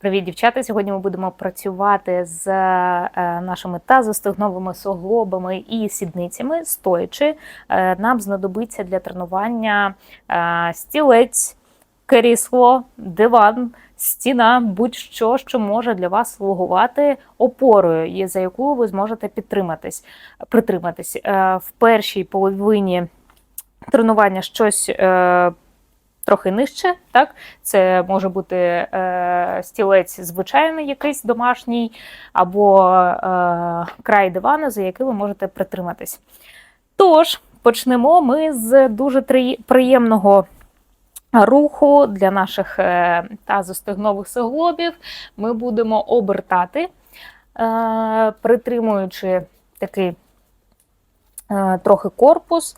Привіт, дівчата! Сьогодні ми будемо працювати з е, нашими тазостегновими суглобами і сідницями стоячи. Е, Нам знадобиться для тренування е, стілець, крісло, диван, стіна, будь-що, що може для вас слугувати опорою, за яку ви зможете підтриматись, притриматись. В першій половині тренування щось. Трохи нижче, так це може бути е, стілець звичайний, якийсь домашній, або е, край дивану, за який ви можете притриматись. Тож, почнемо ми з дуже приємного руху для наших е, тазостегнових суглобів. Ми будемо обертати, е, притримуючи такий е, трохи корпус.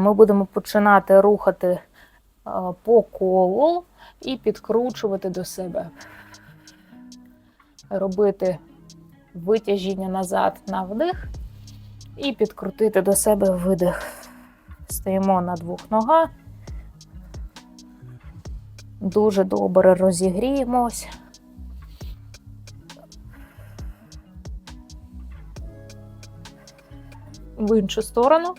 Ми будемо починати рухати по колу і підкручувати до себе. Робити витяжіння назад на вдих і підкрутити до себе видих. Стоїмо на двох ногах. Дуже добре розігріємось. В іншу сторону.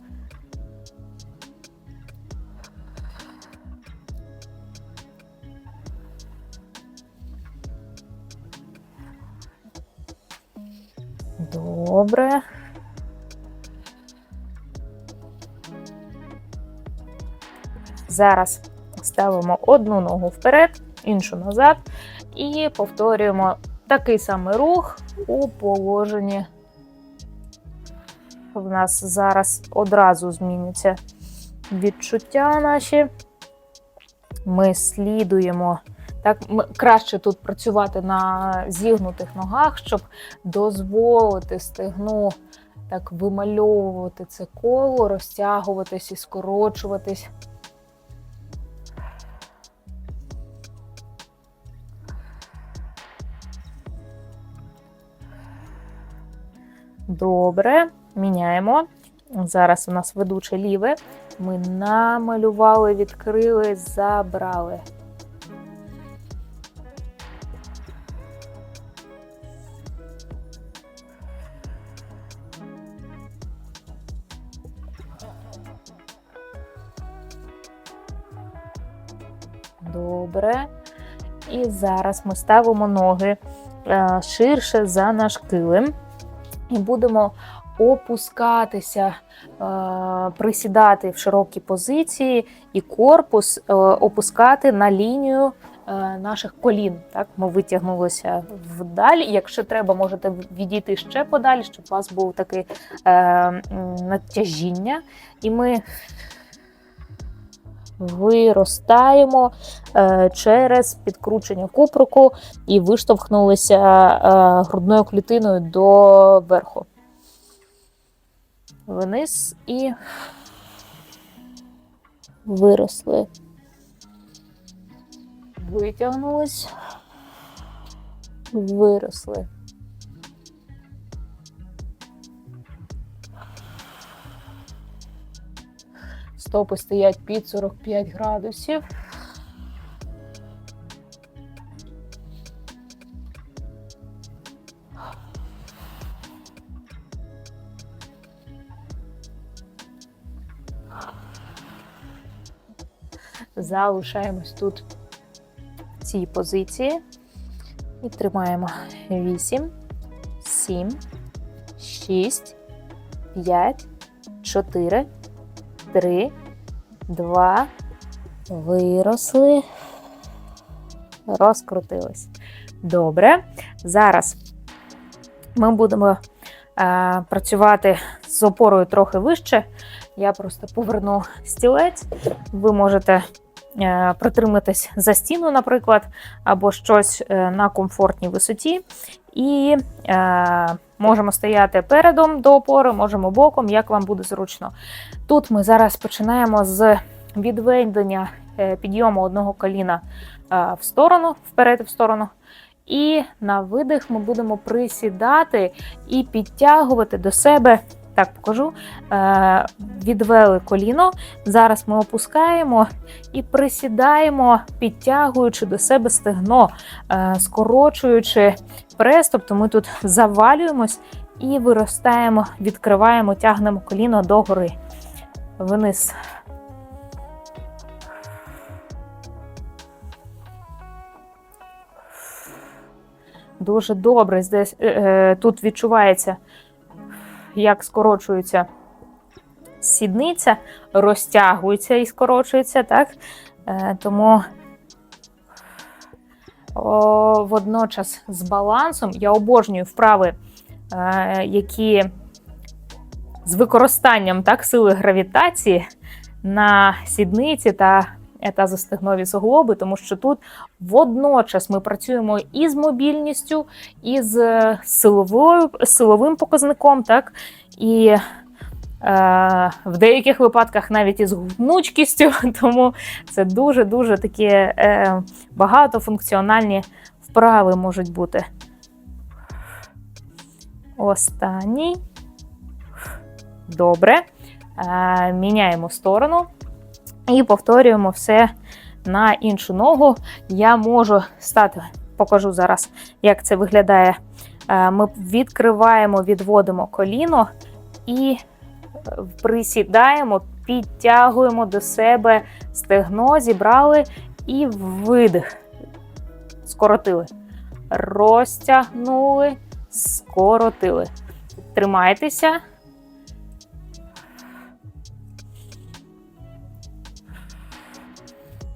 Добре. Зараз ставимо одну ногу вперед, іншу назад, і повторюємо такий самий рух у положенні. В нас зараз одразу зміняться відчуття наші. Ми слідуємо. Так, краще тут працювати на зігнутих ногах, щоб дозволити стегну так вимальовувати це коло, розтягуватись і скорочуватись. Добре, міняємо. Зараз у нас ведуче ліве. Ми намалювали, відкрили, забрали. Добре. І зараз ми ставимо ноги е, ширше за наш килим і будемо опускатися, е, присідати в широкі позиції і корпус е, опускати на лінію наших колін. Так, ми витягнулися вдалі. Якщо треба, можете відійти ще подалі, щоб у вас був таке натяжіння. І ми виростаємо е, через підкручення куприку і виштовхнулися е, грудною клітиною до верху. Вниз і виросли. Витягнулись, виросли. Стопи стоять під 45 градусів. Залишаємось тут в цій позиції і тримаємо 8, 7, 6, 5, 4, 3, 2, виросли, розкрутились. Добре. Зараз ми будемо е, працювати з опорою трохи вище. Я просто поверну стілець. Ви можете е, притриматись за стіну, наприклад, або щось е, на комфортній висоті. І е, можемо стояти передом до опори, можемо боком, як вам буде зручно. Тут ми зараз починаємо з відведення е, підйому одного коліна е, в сторону, вперед в сторону. І на видих ми будемо присідати і підтягувати до себе Так, покажу. Е, Відвели коліно. Зараз ми опускаємо і присідаємо, підтягуючи до себе стегно, е, скорочуючи прес, тобто ми тут завалюємось і виростаємо, відкриваємо, тягнемо коліно догори. Вниз. Дуже добре. Здесь, е, тут відчувається, як скорочується сідниця, розтягується і скорочується, так? Е, тому о, водночас з балансом я обожнюю вправи, е, які з використанням так, сили гравітації на сідниці та тазостегнові суглоби, тому що тут водночас ми працюємо і з мобільністю, і з силовою, силовим показником, так, і е, в деяких випадках навіть із гнучкістю, тому це дуже-дуже такі е, багатофункціональні вправи можуть бути. Останній. Добре. Е, міняємо сторону і повторюємо все на іншу ногу. Я можу стати, покажу зараз, як це виглядає. Е, Ми відкриваємо, відводимо коліно і е, присідаємо, підтягуємо до себе стегно, зібрали і видих. Скоротили. Розтягнули, скоротили. Тримайтеся.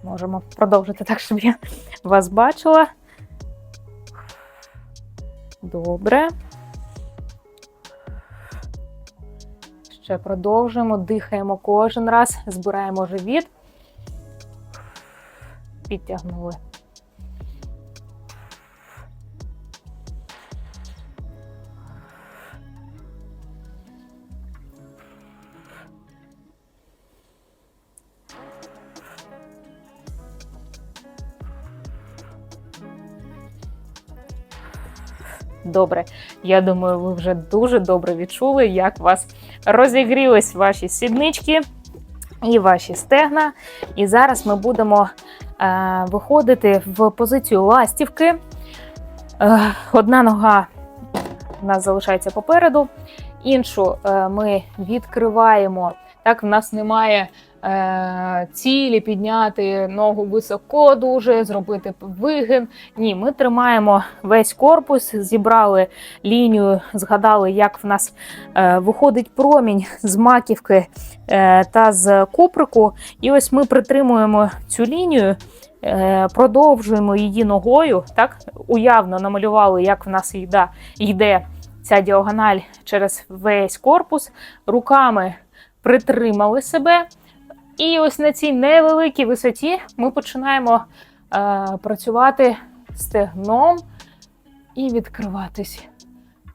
Можемо продовжити так, щоб я вас бачила. Добре. Ще продовжуємо, дихаємо кожен раз, збираємо живіт. Підтягнули. Добре, я думаю, ви вже дуже добре відчули, як у вас розігрілись ваші сіднички і ваші стегна. І зараз ми будемо е, виходити в позицію ластівки. Е, одна нога у нас залишається попереду, іншу е, ми відкриваємо. Так, в нас немає цілі підняти ногу високо, дуже зробити вигин. Ні, ми тримаємо весь корпус, зібрали лінію, згадали, як в нас е, виходить промінь з маківки е, та з куприку. І ось ми притримуємо цю лінію. е, Продовжуємо її ногою, так уявно намалювали, як в нас йде, йде ця діагональ через весь корпус. Руками притримали себе, і ось на цій невеликій висоті ми починаємо е, працювати стегном і відкриватись.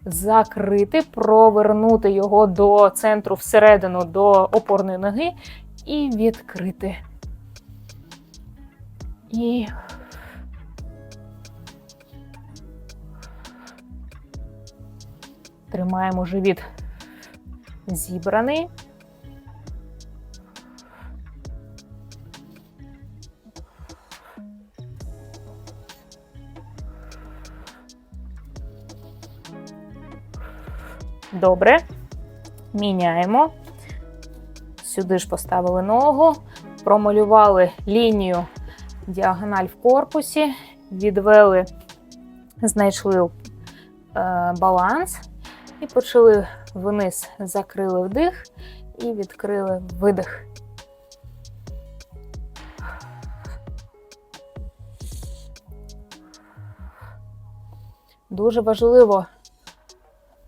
Закрити, провернути його до центру всередину, до опорної ноги, і відкрити. І тримаємо живіт зібраний. Добре. Міняємо. Сюди ж поставили ногу, промалювали лінію діагональ в корпусі, відвели, знайшли е, баланс і почали вниз, закрили вдих і відкрили видих. Дуже важливо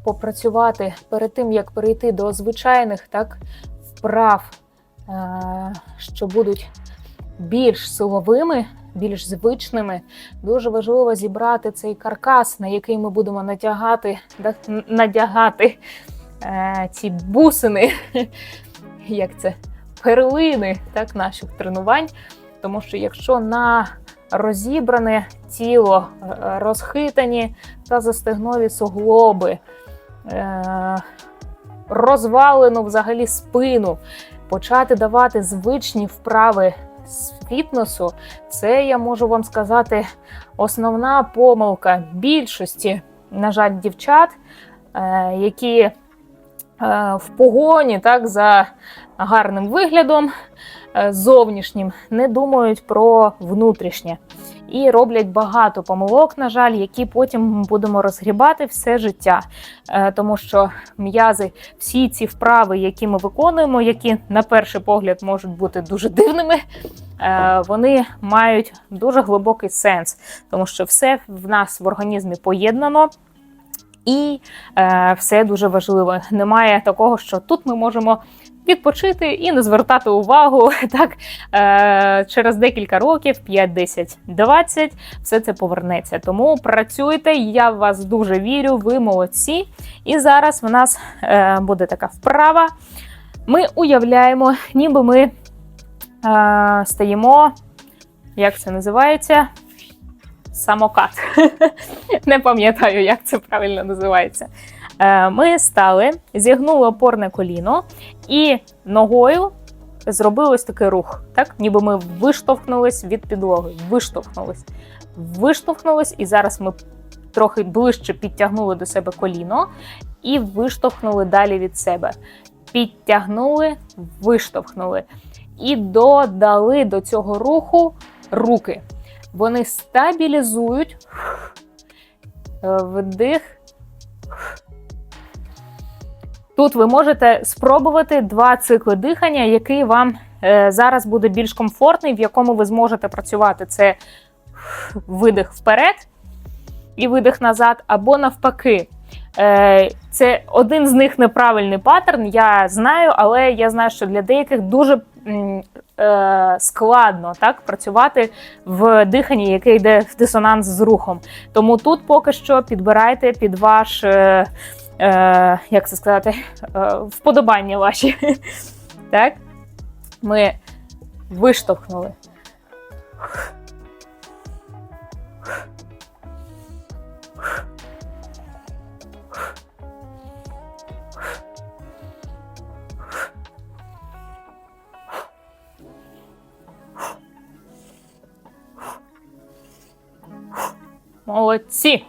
попрацювати перед тим, як перейти до звичайних так, вправ, е, що будуть більш силовими, більш звичними. Дуже важливо зібрати цей каркас, на який ми будемо натягати, надягати е, ці бусини, як це, перлини так, наших тренувань. Тому що якщо на розібране тіло, е, розхитані та застегнові суглоби, розвалену взагалі спину, почати давати звичні вправи з фітнесу, це я можу вам сказати основна помилка більшості, на жаль, дівчат, е, які е, в погоні так, за гарним виглядом. е, зовнішнім не думають про внутрішнє. І роблять багато помилок, на жаль, які потім будемо розгрібати все життя. Е, Тому що м'язи, всі ці вправи, які ми виконуємо, які на перший погляд можуть бути дуже дивними, е, вони мають дуже глибокий сенс, тому що все в нас в організмі поєднано. І е, все дуже важливо. Немає такого, що тут ми можемо відпочити і не звертати увагу. Так е, через декілька років, 5, 10, 20, все це повернеться. Тому працюйте, я в вас дуже вірю, ви молодці. І зараз в нас е, буде така вправа. Ми уявляємо, ніби ми е, стаємо, як це називається? Самокат. Не пам'ятаю, як це правильно називається. Е, Ми стали, зігнули опорне коліно і ногою зробили ось такий рух, так? ніби ми виштовхнулись від підлоги. Виштовхнулись. Виштовхнулись, і зараз ми трохи ближче підтягнули до себе коліно і виштовхнули далі від себе. Підтягнули, виштовхнули. І додали до цього руху руки. Вони стабілізують вдих. Тут ви можете спробувати два цикли дихання, який вам е, зараз буде більш комфортний, в якому ви зможете працювати. Це видих вперед і видих назад, або навпаки. Е, Це один з них неправильний паттерн, я знаю, але я знаю, що для деяких дуже е, складно так працювати в диханні, яке йде в дисонанс з рухом. Тому тут поки що підбирайте під ваш, е, як це сказати, е, вподобання ваші. Так? Ми виштовхнули. Молодці!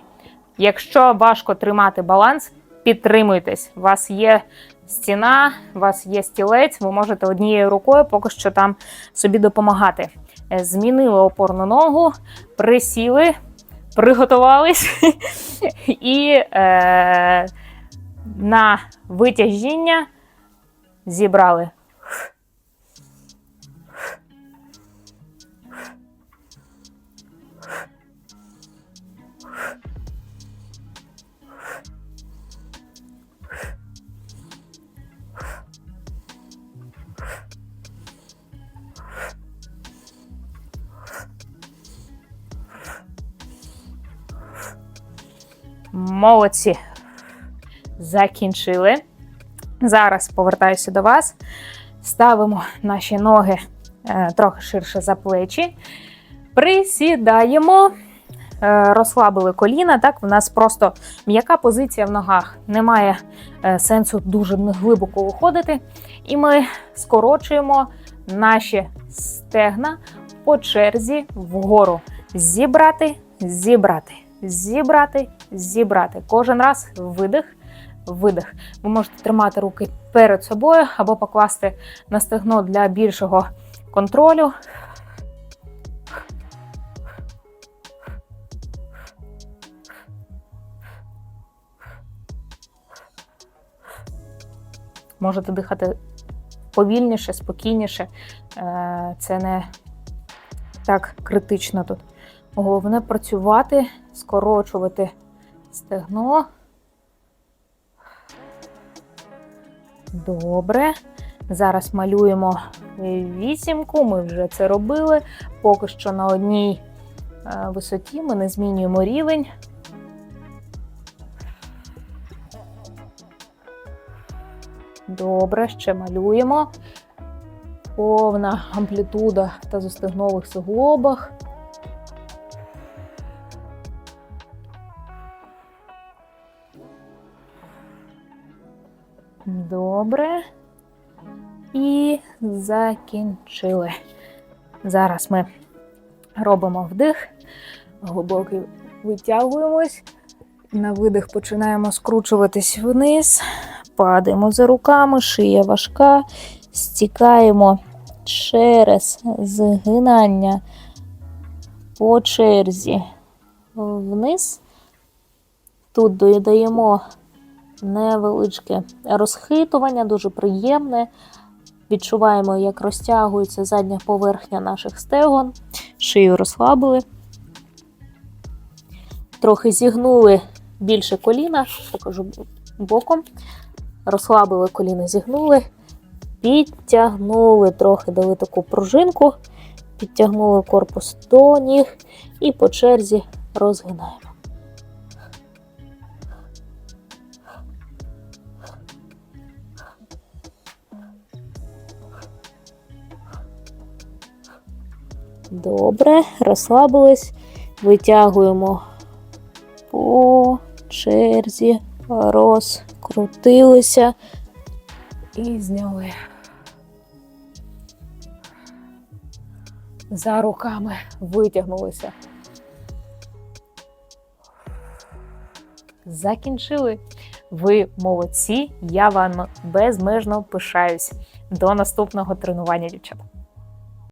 Якщо важко тримати баланс, підтримуйтесь. У вас є стіна, у вас є стілець, ви можете однією рукою поки що там собі допомагати. Е, Змінили опорну ногу, присіли, приготувались і е, на витяжіння зібрали. Молодці. Закінчили. Зараз повертаюся до вас. Ставимо наші ноги е, трохи ширше за плечі. Присідаємо, е, розслабили коліна. Так, в нас просто м'яка позиція в ногах. Немає е, сенсу дуже глибоко виходити. І ми скорочуємо наші стегна по черзі вгору. Зібрати, зібрати, зібрати, зібрати. Кожен раз видих, видих. Ви можете тримати руки перед собою або покласти на стегно для більшого контролю. Можете дихати повільніше, спокійніше. Е, Це не так критично тут. Головне працювати, скорочувати стегно. Добре. Зараз малюємо вісімку, ми вже це робили. Поки що на одній е, висоті ми не змінюємо рівень. Добре, ще малюємо. Повна амплітуда в тазостегнових суглобах. Добре. І закінчили. Зараз ми робимо вдих, глибокий витягуємось. На видих починаємо скручуватись вниз, падаємо за руками, шия важка, стікаємо через згинання по черзі вниз. Тут додаємо невеличке розхитування, дуже приємне. Відчуваємо, як розтягується задня поверхня наших стегон, шию розслабили. Трохи зігнули більше коліна, покажу боком. Розслабили коліна, зігнули, підтягнули трохи, дали таку пружинку, підтягнули корпус до ніг і по черзі розгинаємо. Добре, розслабились, витягуємо по черзі, розкрутилися і зняли. За руками витягнулися. Закінчили. Ви молодці, я вам безмежно пишаюсь. До наступного тренування, дівчата.